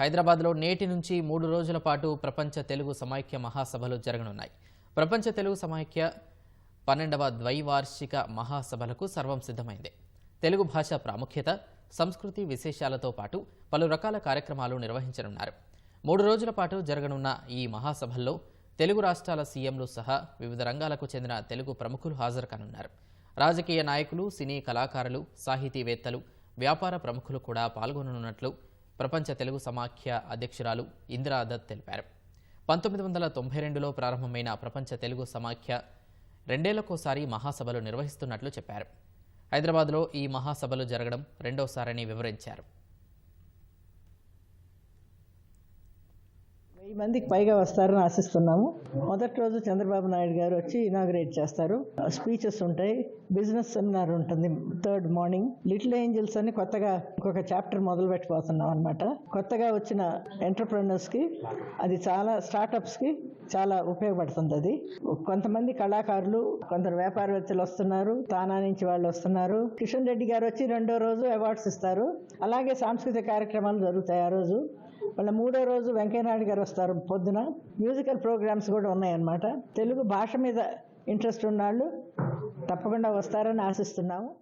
హైదరాబాద్లో నేటి నుంచి మూడు రోజుల పాటు ప్రపంచ తెలుగు సమైక్య మహాసభలు జరగనున్నాయి. ప్రపంచ తెలుగు సమైక్య పన్నెండవ ద్వైవార్షిక మహాసభలకు సర్వం సిద్ధమైంది. తెలుగు భాష ప్రాముఖ్యత సంస్కృతి విశేషాలతో పాటు పలు రకాల కార్యక్రమాలు నిర్వహించనున్నారు. మూడు రోజుల పాటు జరగనున్న ఈ మహాసభల్లో తెలుగు రాష్ట్రాల సీఎంలు సహా వివిధ రంగాలకు చెందిన తెలుగు ప్రముఖులు హాజరు కానున్నారు. రాజకీయ నాయకులు సినీ కళాకారులు సాహితీవేత్తలు వ్యాపార ప్రముఖులు కూడా పాల్గొననున్నట్లు ప్రపంచ తెలుగు సమాఖ్య అధ్యక్షురాలు ఇందిరా దత్ తెలిపారు. పంతొమ్మిది వందల తొంభై రెండులో ప్రారంభమైన ప్రపంచ తెలుగు సమాఖ్య రెండేళ్ళకోసారి మహాసభలు నిర్వహిస్తున్నట్లు చెప్పారు. హైదరాబాద్లో ఈ మహాసభలు జరగడం రెండోసారని వివరించారు. వెయ్యి మందికి పైగా వస్తారని ఆశిస్తున్నాము. మొదటి రోజు చంద్రబాబు నాయుడు గారు వచ్చి ఇనాగ్రేట్ చేస్తారు. స్పీచెస్ ఉంటాయి. బిజినెస్ సెమినార్ ఉంటుంది థర్డ్ మార్నింగ్ లిటిల్ ఏంజల్స్ అని కొత్తగా ఇంకొక చాప్టర్ మొదలు పెట్టబోతున్నాం అనమాట కొత్తగా వచ్చిన ఎంటర్ప్రెనర్స్కి అది చాలా స్టార్టప్స్కి చాలా ఉపయోగపడుతుంది అది. కొంతమంది కళాకారులు కొందరు వ్యాపారవేత్తలు వస్తున్నారు తానా నుంచి వాళ్ళు వస్తున్నారు. కిషన్ రెడ్డి గారు వచ్చి రెండో రోజు అవార్డ్స్ ఇస్తారు. అలాగే సాంస్కృతిక కార్యక్రమాలు జరుగుతాయి ఆ రోజు. వాళ్ళ మూడో రోజు వెంకయ్యనాయుడు గారు వస్తారు పొద్దున. మ్యూజికల్ ప్రోగ్రామ్స్ కూడా ఉన్నాయన్నమాట. తెలుగు భాష మీద ఇంట్రెస్ట్ ఉన్న వాళ్ళు తప్పకుండా వస్తారని ఆశిస్తున్నాము.